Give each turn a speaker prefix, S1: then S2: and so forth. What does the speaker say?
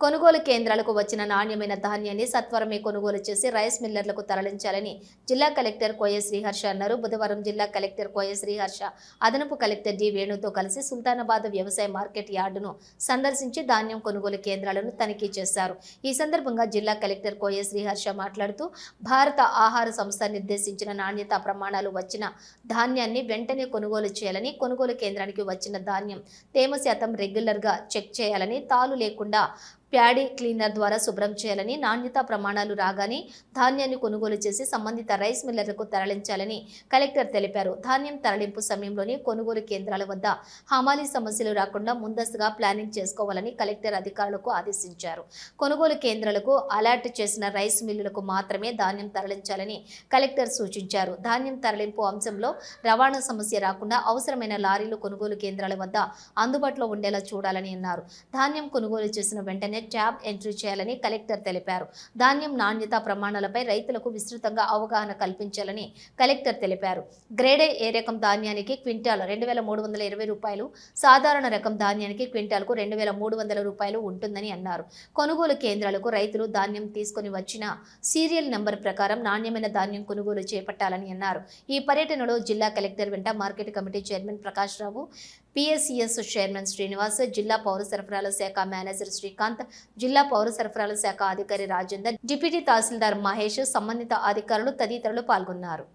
S1: కొనుగోలు కేంద్రాలకు వచ్చిన నాణ్యమైన ధాన్యాన్ని సత్వరమే కొనుగోలు చేసి రైస్ మిల్లర్లకు తరలించాలని జిల్లా కలెక్టర్ కోయ శ్రీహర్ష అన్నారు. బుధవారం జిల్లా కలెక్టర్ కోయ శ్రీహర్ష అదనపు కలెక్టర్ డి వేణుతో కలిసి సుల్తానాబాద్ వ్యవసాయ మార్కెట్ యార్డును సందర్శించి ధాన్యం కొనుగోలు కేంద్రాలను తనిఖీ చేశారు. ఈ సందర్భంగా జిల్లా కలెక్టర్ కోయ శ్రీహర్ష మాట్లాడుతూ భారత ఆహార సంస్థ నిర్దేశించిన నాణ్యతా ప్రమాణాలు వచ్చిన ధాన్యాన్ని వెంటనే కొనుగోలు చేయాలని కొనుగోలు కేంద్రానికి వచ్చిన ధాన్యం తేమ శాతం రెగ్యులర్గా చెక్ చేయాలని తాలు లేకుండా ప్యాడీ క్లీనర్ ద్వారా శుభ్రం చేయాలని నాణ్యతా ప్రమాణాలు రాగానే ధాన్యాన్ని కొనుగోలు చేసి సంబంధిత రైస్ మిల్లర్లకు తరలించాలని కలెక్టర్ తెలిపారు. ధాన్యం తరలింపు సమయంలోనే కొనుగోలు కేంద్రాల వద్ద హమాలీ సమస్యలు రాకుండా ముందస్తుగా ప్లానింగ్ చేసుకోవాలని కలెక్టర్ అధికారులకు ఆదేశించారు. కొనుగోలు కేంద్రాలకు అలర్ట్ చేసిన రైస్ మిల్లులకు మాత్రమే ధాన్యం తరలించాలని కలెక్టర్ సూచించారు. ధాన్యం తరలింపు అంశంలో రవాణా సమస్య రాకుండా అవసరమైన లారీలు కొనుగోలు కేంద్రాల వద్ద అందుబాటులో ఉండేలా చూడాలని అన్నారు. ధాన్యం కొనుగోలు చేసిన వెంటనే ట్యాబ్ ఎంట్రీ చేయాలని కలెక్టర్ తెలిపారు. ధాన్యం నాణ్యత ప్రమాణాలపై రైతులకు విస్తృతంగా అవగాహన కల్పించాలని కలెక్టర్ తెలిపారు. గ్రేడ్ ఏ రకం ధాన్యానికి క్వింటాల్ రెండు వేల మూడు వందల ఇరవై రూపాయలు సాధారణ రకం ధాన్యానికి క్వింటాల్కు రెండు వేల మూడు వందల రూపాయలు ఉంటుందని అన్నారు. కొనుగోలు కేంద్రాలకు రైతులు ధాన్యం తీసుకొని వచ్చిన సీరియల్ నెంబర్ ప్రకారం నాణ్యమైన ధాన్యం కొనుగోలు చేపట్టాలని అన్నారు. ఈ పర్యటనలో జిల్లా కలెక్టర్ వెంట market committee chairman Prakash Rao PSCS chairman Srinivas జిల్లా పౌర సరఫరాల శాఖ మేనేజర్ శ్రీకాంత్ జిల్లా పౌర సరఫరాల శాఖ అధికారి రాజేందర్ డిప్యూటీ తహసీల్దార్ మహేష్ సంబంధిత అధికారులు తదితరులు పాల్గొన్నారు.